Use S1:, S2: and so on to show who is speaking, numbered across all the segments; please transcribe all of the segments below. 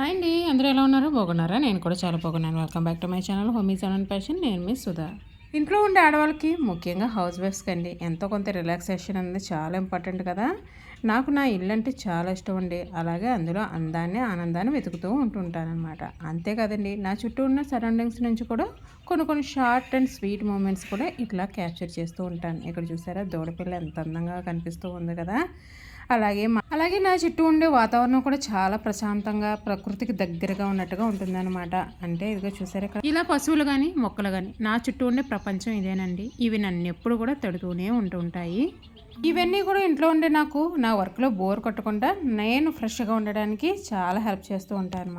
S1: Hi అండి అందరూ ఎలా ఉన్నారు? బాగున్నారా? నేను కూడా చాలా బాగున్నాను. Welcome back to my channel homies and passion నేను మీ సుధా. ఇంట్లో ఉండే ఆడవాళ్ళకి ముఖ్యంగా హౌస్ వైఫ్స్కి అండి. ఎంతో కొంత రిలాక్సేషన్ అనేది చాలా ఇంపార్టెంట్ కదా. నాకు నా ఇల్లు అంటే చాలా ఇష్టం అండి. అలాగే అందులో అందాన్ని ఆనందాన్ని వెతుకుతూ ఉంటుంటానన్నమాట. అంతే కదండి. నా చుట్టూ ఉన్న సరౌండింగ్స్ నుంచి కూడా కొన్ని కొన్ని షార్ట్ అండ్ స్వీట్ మూమెంట్స్ కూడా ఇట్లా క్యాప్చర్ చేస్తూ ఉంటాను. ఇక్కడ చూసారా? దూడపిల్ల ఎంత అందంగా కనిపిస్తూ ఉంది కదా. అలాగే అలాగే నా చుట్టూ ఉండే వాతావరణం కూడా చాలా ప్రశాంతంగా ప్రకృతికి దగ్గరగా ఉన్నట్టుగా ఉంటుందన్నమాట. అంటే ఇదిగో చూసారు ఇక్కడ. ఇలా పశువులు కానీ మొక్కలు కానీ నా చుట్టూ ఉండే ప్రపంచం ఇదేనండి. ఇవి నన్ను ఎప్పుడు కూడా తడుతూనే ఉంటుంటాయి ఇవన్నీ కూడా ఇంట్లో ఉండే నాకు నా వర్క్లో బోర్ కొట్టకుండా నేను ఫ్రెష్గా ఉండడానికి చాలా హెల్ప్ చేస్తూ ఉంటాను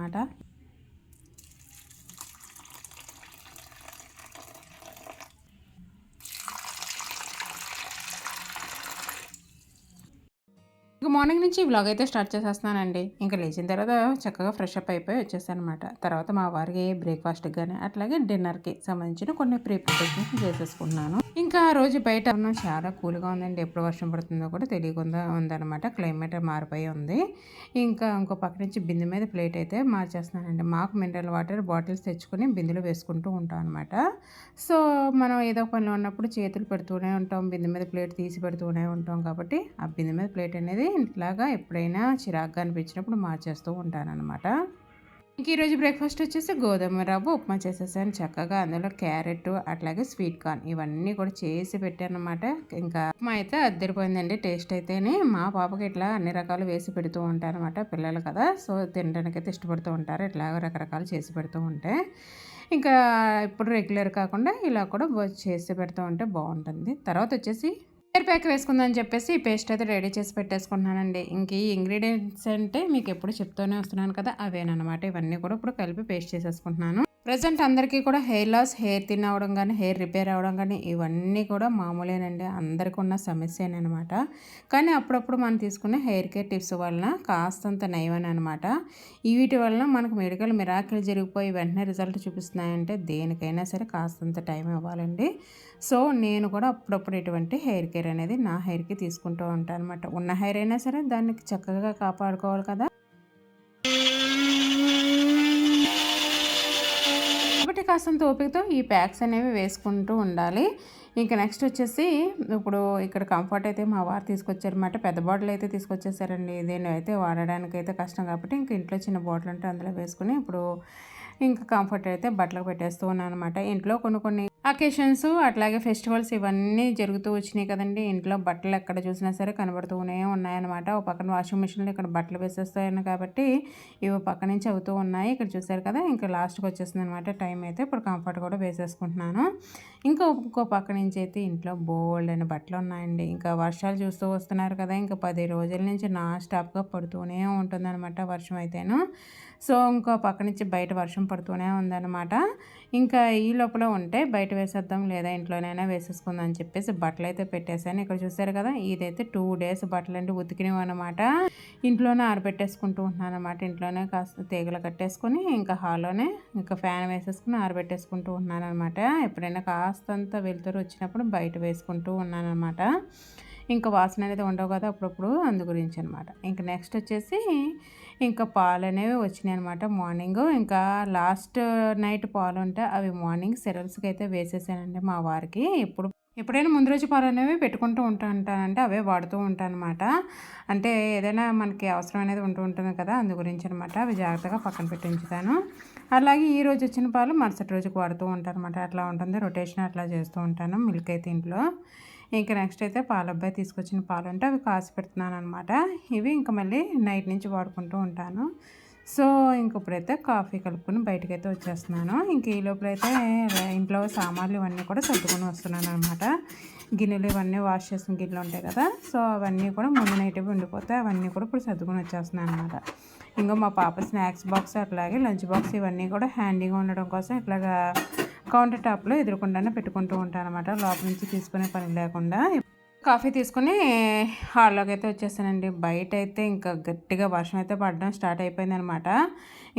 S1: మార్నింగ్ నుంచి బ్లాగ్ అయితే స్టార్ట్ చేసేస్తున్నానండి. ఇంకా లేచిన తర్వాత చక్కగా ఫ్రెష్ అప్ అయిపోయి వచ్చేసాను అనమాట తర్వాత మా వారికి బ్రేక్ఫాస్ట్కి కానీ అట్లాగే డిన్నర్కి సంబంధించిన కొన్ని ప్రిపరేషన్స్ చేసేసుకున్నాను ఇంకా ఆ రోజు బయట చాలా కూల్గా ఉందండి. ఎప్పుడు వర్షం పడుతుందో కూడా తెలియకుండా ఉందన్నమాట. క్లైమేట్ మారిపోయి ఉంది. ఇంకా ఇంకో పక్క నుంచి బిందె మీద ప్లేట్ అయితే మార్చేస్తున్నానండి. మాకు మినరల్ వాటర్ బాటిల్స్ తెచ్చుకొని బిందెలో వేసుకుంటూ ఉంటాం అనమాట సో మనం ఏదో పనిలో ఉన్నప్పుడు చేతులు పెడుతూనే ఉంటాం. బిందె మీద ప్లేట్ తీసి పెడుతూనే ఉంటాం కాబట్టి ఆ బిందె మీద ప్లేట్ అనేది ఇట్లాగా ఎప్పుడైనా చిరాగ్గా అనిపించినప్పుడు మార్చేస్తూ ఉంటానన్నమాట. ఇంక ఈరోజు బ్రేక్ఫాస్ట్ వచ్చేసి గోధుమ రవ్వ ఉప్మా చేసేసాను. చక్కగా అందులో క్యారెట్ అట్లాగే స్వీట్ కార్న్ ఇవన్నీ కూడా చేసి పెట్టాను అనమాట ఇంకా ఉప్మా అయితే అద్దరిపోయిందండి. టేస్ట్ అయితేనే మా పాపకి ఇట్లా అన్ని రకాలు వేసి పెడుతూ ఉంటానమాట అనమాట పిల్లలు కదా. సో తినడానికి అయితే ఇష్టపడుతూ ఉంటారు. ఇట్లా రకరకాలు చేసి పెడుతూ ఉంటే. ఇంకా ఇప్పుడు రెగ్యులర్ కాకుండా ఇలా కూడా చేసి పెడుతూ ఉంటే బాగుంటుంది. తర్వాత వచ్చేసి హెయిర్ ప్యాక్ వేసుకుందని చెప్పేసి ఈ పేస్ట్ అయితే రెడీ చేసి పెట్టేసుకుంటున్నానండి. ఇంక ఈ ఇంగ్రీడియంట్స్ అంటే మీకు ఎప్పుడు చెప్తూనే వస్తున్నాను కదా అవేనమాట ఇవన్నీ కూడా ఇప్పుడు కలిపి పేస్ట్ చేసేసుకుంటున్నాను. ప్రజెంట్ అందరికీ కూడా హెయిర్ లాస్ హెయిర్ థిన్ అవడం కానీ హెయిర్ రిపేర్ అవ్వడం కానీ ఇవన్నీ కూడా మామూలేనండి. అందరికీ ఉన్న సమస్యనమాట కానీ అప్పుడప్పుడు మనం తీసుకున్న హెయిర్ కేర్ టిప్స్ వలన కాస్తంత నయమని అనమాట వీటి వలన మనకు మెడికల్ మిరాకిల్ జరిగిపోయి వెంటనే రిజల్ట్ చూపిస్తున్నాయంటే దేనికైనా సరే కాస్తంత టైం ఇవ్వాలండి. సో నేను కూడా అప్పుడప్పుడు ఇటువంటి హెయిర్ కేర్ అనేది నా హెయిర్కి తీసుకుంటూ ఉంటాను అనమాట ఉన్న హెయిర్ అయినా సరే దానికి చక్కగా కాపాడుకోవాలి కదా. కాసంత ఓపికతో ఈ ప్యాక్స్ అనేవి వేసుకుంటూ ఉండాలి. ఇంకా నెక్స్ట్ వచ్చేసి ఇప్పుడు ఇక్కడ కంఫర్ట్ అయితే మా వారు తీసుకొచ్చారన్నమాట. పెద్ద బాటిల్ అయితే తీసుకొచ్చేసారండి. దీన్ని అయితే వాడడానికి అయితే కష్టం కాబట్టి ఇంక ఇంట్లో చిన్న బాటిల్ అంటే అందులో వేసుకుని ఇప్పుడు ఇంకా కంఫర్ట్ అయితే బట్టలకు పెట్టేస్తూ ఉన్నాను అనమాట ఇంట్లో కొన్ని కొన్ని అకేషన్స్ అట్లాగే ఫెస్టివల్స్ ఇవన్నీ జరుగుతూ వచ్చినాయి కదండి. ఇంట్లో బట్టలు ఎక్కడ చూసినా సరే కనబడుతూనే ఉన్నాయన్నమాట. ఒక పక్కన వాషింగ్ మిషన్లో ఇక్కడ బట్టలు వేసేస్తాయని కాబట్టి ఇవి పక్క నుంచి అవుతూ ఉన్నాయి. ఇక్కడ చూసారు కదా ఇంకా లాస్ట్కి వచ్చేసింది అనమాట టైం అయితే. ఇప్పుడు కంఫర్ట్ కూడా వేసేసుకుంటున్నాను. ఇంకా ఇంకో పక్క నుంచి అయితే ఇంట్లో బోల్డ్ అని బట్టలు ఉన్నాయండి. ఇంకా వర్షాలు చూస్తూ వస్తున్నారు కదా ఇంకా పది రోజుల నుంచి నా స్టాప్గా పడుతూనే ఉంటుందన్నమాట వర్షం అయితేను. సో ఇంకో పక్క నుంచి బయట వర్షం పడుతూనే ఉందన్నమాట. ఇంకా ఈ లోపల ఉంటే బయట వేసేద్దాం లేదా ఇంట్లోనైనా వేసేసుకుందాం అని చెప్పేసి బట్టలు అయితే పెట్టేశాను. ఇక్కడ చూసారు కదా ఇదైతే టూ డేస్ బట్టలు అంటే ఉతికినవి అనమాట ఇంట్లోనే ఆరబెట్టేసుకుంటూ ఉంటున్నాను అనమాట ఇంట్లోనే కాస్త తీగలు కట్టేసుకొని ఇంకా హాల్లోనే ఇంకా ఫ్యాన్ వేసేసుకుని ఆరబెట్టేసుకుంటూ ఉన్నాను అనమాట ఎప్పుడైనా కాస్తంత వెలుతురు వచ్చినప్పుడు బయట వేసుకుంటూ ఉన్నాను అనమాట ఇంకా వాసన అనేది ఉండవు కదా అప్పుడప్పుడు అందు గురించి అనమాట ఇంకా నెక్స్ట్ వచ్చేసి ఇంకా పాలు అనేవి వచ్చినాయి అనమాట మార్నింగ్ ఇంకా లాస్ట్ నైట్ పాలు ఉంటే అవి మార్నింగ్ సెరల్స్కి అయితే వేసేసానండి మా వారికి. ఎప్పుడు ఎప్పుడైనా ముందు రోజు పాలు అనేవి పెట్టుకుంటూ ఉంటా ఉంటానంటే అవే వాడుతూ ఉంటాను అనమాట. అంటే ఏదైనా మనకి అవసరం అనేది ఉంటూ ఉంటుంది కదా అందు గురించి అనమాట. అవి జాగ్రత్తగా పక్కన పెట్టి ఉంచుతాను అలాగే ఈ రోజు వచ్చిన పాలు మరుసటి రోజుకి వాడుతూ ఉంటాను అనమాట. అట్లా ఉంటుంది రొటేషన్ అట్లా చేస్తూ ఉంటాను మిల్క్ అయితే ఇంట్లో. ఇంకా నెక్స్ట్ అయితే పాలబ్బాయి తీసుకొచ్చిన పాలు ఉంటే అవి కాసి పెడుతున్నాను అనమాట. ఇవి ఇంకా మళ్ళీ నైట్ నుంచి వాడుకుంటూ ఉంటాను. సో ఇంక ఇప్పుడైతే కాఫీ కలుపుకొని బయటకు అయితే వచ్చేస్తున్నాను. ఇంక ఈ లోపలైతే ఇంట్లో సామాన్లు ఇవన్నీ కూడా సర్దుకొని వస్తున్నాను అనమాట గిన్నెలు ఇవన్నీ వాష్ చేసిన గిన్నెలు ఉంటాయి కదా సో అవన్నీ కూడా ముందు నైట్ ఉండిపోతే అవన్నీ కూడా ఇప్పుడు సర్దుకొని వచ్చేస్తున్నాను అనమాట ఇంకా మా పాప స్నాక్స్ బాక్స్ అట్లాగే లంచ్ బాక్స్ ఇవన్నీ కూడా హ్యాండీగా ఉండడం కోసం ఇట్లాగా కౌంటర్ టాప్లో ఎదురుకుండానే పెట్టుకుంటూ ఉంటాను అనమాట లోపల నుంచి తీసుకునే పని లేకుండా. కాఫీ తీసుకుని హాల్లోకి అయితే వచ్చేసానండి. బయట అయితే ఇంకా గట్టిగా వర్షం అయితే పడడం స్టార్ట్ అయిపోయింది అనమాట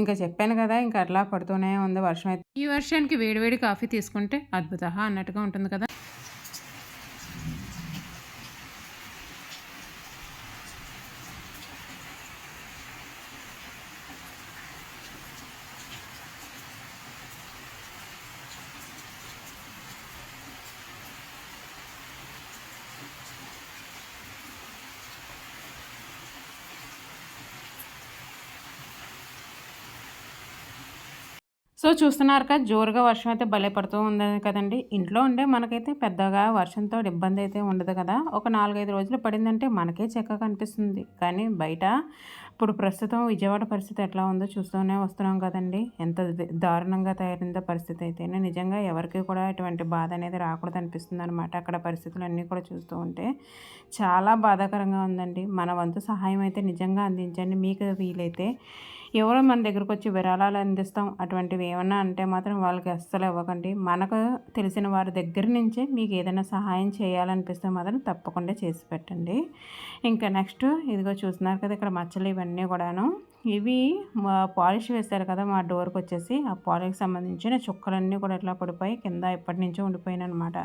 S1: ఇంకా చెప్పాను కదా ఇంకా అట్లా పడుతూనే ఉంది వర్షం అయితే ఈ వర్షానికి వేడివేడి కాఫీ తీసుకుంటే అద్భుత అన్నట్టుగా ఉంటుంది కదా. సో చూస్తున్నారు కదా జోరుగా వర్షం అయితే భలే పడుతూ ఉంది కదండి. ఇంట్లో ఉండే మనకైతే పెద్దగా వర్షంతో ఇబ్బంది అయితే ఉండదు కదా. ఒక నాలుగైదు రోజులు పడిందంటే మనకే చక్కగా అనిపిస్తుంది కానీ బయట ఇప్పుడు ప్రస్తుతం విజయవాడ పరిస్థితి ఎట్లా ఉందో చూస్తూనే వస్తున్నాం కదండి. ఎంత దారుణంగా తయారైందో పరిస్థితి అయితే నిజంగా ఎవరికి కూడా ఇటువంటి బాధ అనేది రాకూడదు అనిపిస్తుంది అనమాట అక్కడ పరిస్థితులు అన్నీ కూడా చూస్తూ ఉంటే చాలా బాధాకరంగా ఉందండి. మన వంతు సహాయం అయితే నిజంగా అందించండి. మీకు వీలైతే ఎవరో మన దగ్గరకు వచ్చి విరాళాలు అందిస్తాం. అటువంటివి ఏమన్నా అంటే మాత్రం వాళ్ళకి అస్సలు ఇవ్వకండి. మనకు తెలిసిన వారి దగ్గర నుంచే మీకు ఏదైనా సహాయం చేయాలనిపిస్తే మాత్రం తప్పకుండా చేసి పెట్టండి. ఇంకా నెక్స్ట్ ఇదిగో చూస్తున్నారు కదా ఇక్కడ మచ్చలు ఇవన్నీ కూడాను. ఇవి పాలిష్ వేశారు కదా మా డోర్కి వచ్చేసి. ఆ పాలిష్కి సంబంధించిన చుక్కలన్నీ కూడా ఎట్లా పడిపోయి కింద ఎప్పటి నుంచో ఉండిపోయినాయి అనమాట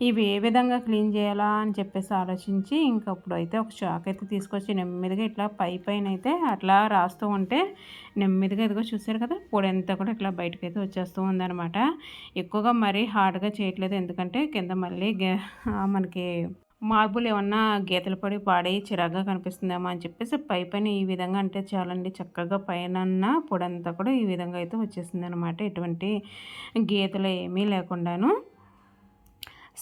S1: ఇవి ఏ విధంగా క్లీన్ చేయాలా అని చెప్పేసి ఆలోచించి ఇంకా అప్పుడు అయితే ఒక చాక్ అయితే తీసుకొచ్చి నెమ్మదిగా ఇట్లా పై పైన అయితే అట్లా రాస్తూ ఉంటే నెమ్మదిగా ఇదిగో చూసారు కదా పొడి అంతా కూడా ఇట్లా బయటకైతే వచ్చేస్తూ ఉందనమాట. ఎక్కువగా మరీ హార్డ్గా చేయట్లేదు ఎందుకంటే కింద మళ్ళీ మనకి మార్బుల్ ఏమన్నా గీతలు పడి పాడి చిరాగ్గా కనిపిస్తుందేమో అని చెప్పేసి పై పైన ఈ విధంగా అంటే చాలండి. చక్కగా పైన పొడంతా కూడా ఈ విధంగా అయితే వచ్చేసింది అనమాట ఎటువంటి గీతలు ఏమీ లేకుండాను.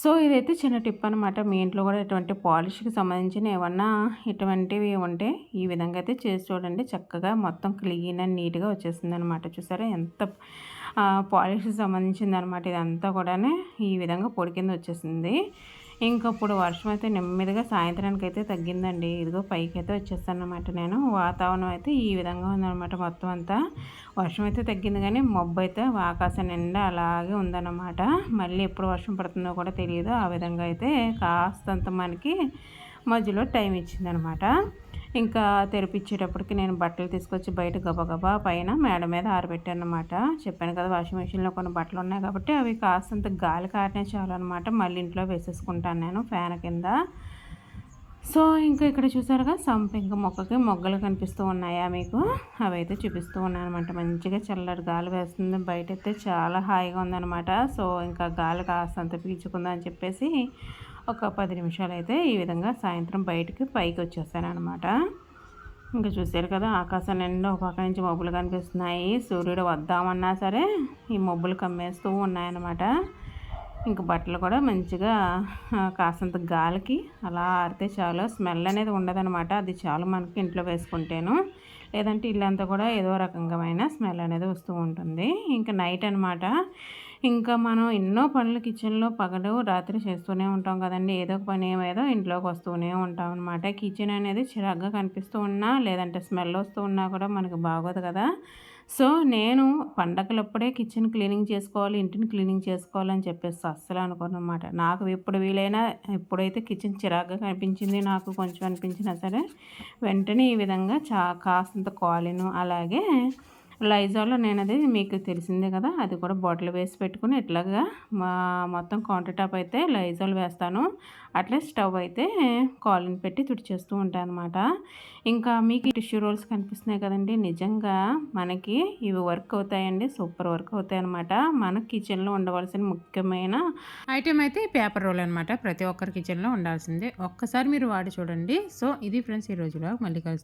S1: సో ఇదైతే చిన్న టిప్ అనమాట మీ ఇంట్లో కూడా ఇటువంటి పాలిష్కి సంబంధించిన ఏమన్నా ఇటువంటివి ఉంటే ఈ విధంగా అయితే చేసి చూడండి. చక్కగా మొత్తం క్లీన్ అండ్ నీట్గా వచ్చేసింది అనమాట చూసారా? ఎంత పాలిష్కి సంబంధించింది అనమాట ఇదంతా కూడా ఈ విధంగా పొడి కింద వచ్చేసింది. ఇంకప్పుడు వర్షం అయితే నెమ్మదిగా సాయంత్రానికి అయితే తగ్గిందండి. ఇదిగో పైకి అయితే వచ్చేస్తానమాట నేను. వాతావరణం అయితే ఈ విధంగా ఉందన్నమాట మొత్తం అంతా. వర్షం అయితే తగ్గింది కానీ మబ్బు అయితే ఆకాశం నిండా అలాగే ఉందన్నమాట. మళ్ళీ ఎప్పుడు వర్షం పడుతుందో కూడా తెలియదు. ఆ విధంగా అయితే కాస్తంత మనకి మధ్యలో టైం ఇచ్చిందనమాట ఇంకా తెరిపించేటప్పటికి నేను బట్టలు తీసుకొచ్చి బయట గబగబా పైన మేడ మీద ఆరబెట్టాను అనమాట చెప్పాను కదా వాషింగ్ మెషిన్లో కొన్ని బట్టలు ఉన్నాయి కాబట్టి అవి కాస్తంత గాలి కారినే చాలన్నమాట మళ్ళీ ఇంట్లో వేసేసుకుంటాను నేను ఫ్యాన్ కింద. సో ఇంకా ఇక్కడ చూసారుగా ఇంకా మొక్కకి మొగ్గలు కనిపిస్తూ ఉన్నాయా మీకు? అవైతే చూపిస్తూ ఉన్నాను అనమాట మంచిగా చల్లటి గాలి వేస్తుంది. బయట అయితే చాలా హాయిగా ఉందన్నమాట సో ఇంకా గాలి కాస్తంత అని చెప్పేసి ఒక పది నిమిషాలు అయితే ఈ విధంగా సాయంత్రం బయటికి పైకి వచ్చేస్తాను అనమాట ఇంకా చూసారు కదా ఆకాశం నిండా ఒక పక్క నుంచి మబ్బులు కనిపిస్తున్నాయి. సూర్యుడు వద్దామన్నా సరే ఈ మబ్బులు కమ్మేస్తూ ఉన్నాయన్నమాట. ఇంక బట్టలు కూడా మంచిగా కాసంత గాలికి అలా ఆరితే చాలు. స్మెల్ అనేది ఉండదనమాట అది చాలు మనకి ఇంట్లో వేసుకుంటేను. లేదంటే ఇల్లంతా కూడా ఏదో రకంగా స్మెల్ అనేది వస్తూ ఉంటుంది. ఇంకా నైట్ అనమాట ఇంకా మనం ఎన్నో పనులు కిచెన్లో పగలు రాత్రి చేస్తూనే ఉంటాం కదండి. ఏదో ఒక పని ఏదో ఇంట్లోకి వస్తూనే ఉంటాం అనమాట కిచెన్ అనేది చిరాగ్గా కనిపిస్తూ ఉన్నా లేదంటే స్మెల్ వస్తూ ఉన్నా కూడా మనకు బాగోదు కదా. సో నేను పండగలప్పుడే కిచెన్ క్లీనింగ్ చేసుకోవాలి ఇంటిని క్లీనింగ్ చేసుకోవాలని చెప్పేసి అస్సలు అనుకోనమాట నాకు ఎప్పుడు వీలైనా ఎప్పుడైతే కిచెన్ చిరాగ్గా కనిపించింది నాకు కొంచెం అనిపించినా సరే వెంటనే ఈ విధంగా చా కాస్తంత కాలిను అలాగే లైజాల్లో నేను అది మీకు తెలిసిందే కదా అది కూడా బాటిల్ వేసి పెట్టుకుని ఇట్లాగా మా మొత్తం కౌంటర్ టాప్ అయితే లైజాల్ వేస్తాను. అట్లే స్టవ్ అయితే కాలిని పెట్టి తుడిచేస్తూ ఉంటాను అనమాట ఇంకా మీకు టిష్యూ రోల్స్ కనిపిస్తున్నాయి కదండి నిజంగా మనకి ఇవి వర్క్ అవుతాయండి సూపర్ వర్క్ అవుతాయి అనమాట మన కిచెన్లో ఉండవలసిన ముఖ్యమైన ఐటెం అయితే పేపర్ రోల్ అనమాట ప్రతి ఒక్కరి కిచెన్లో ఉండాల్సిందే. ఒక్కసారి మీరు వాడి చూడండి. సో ఇది ఫ్రెండ్స్ ఈ రోజులో మళ్ళీ కలుస్తాం.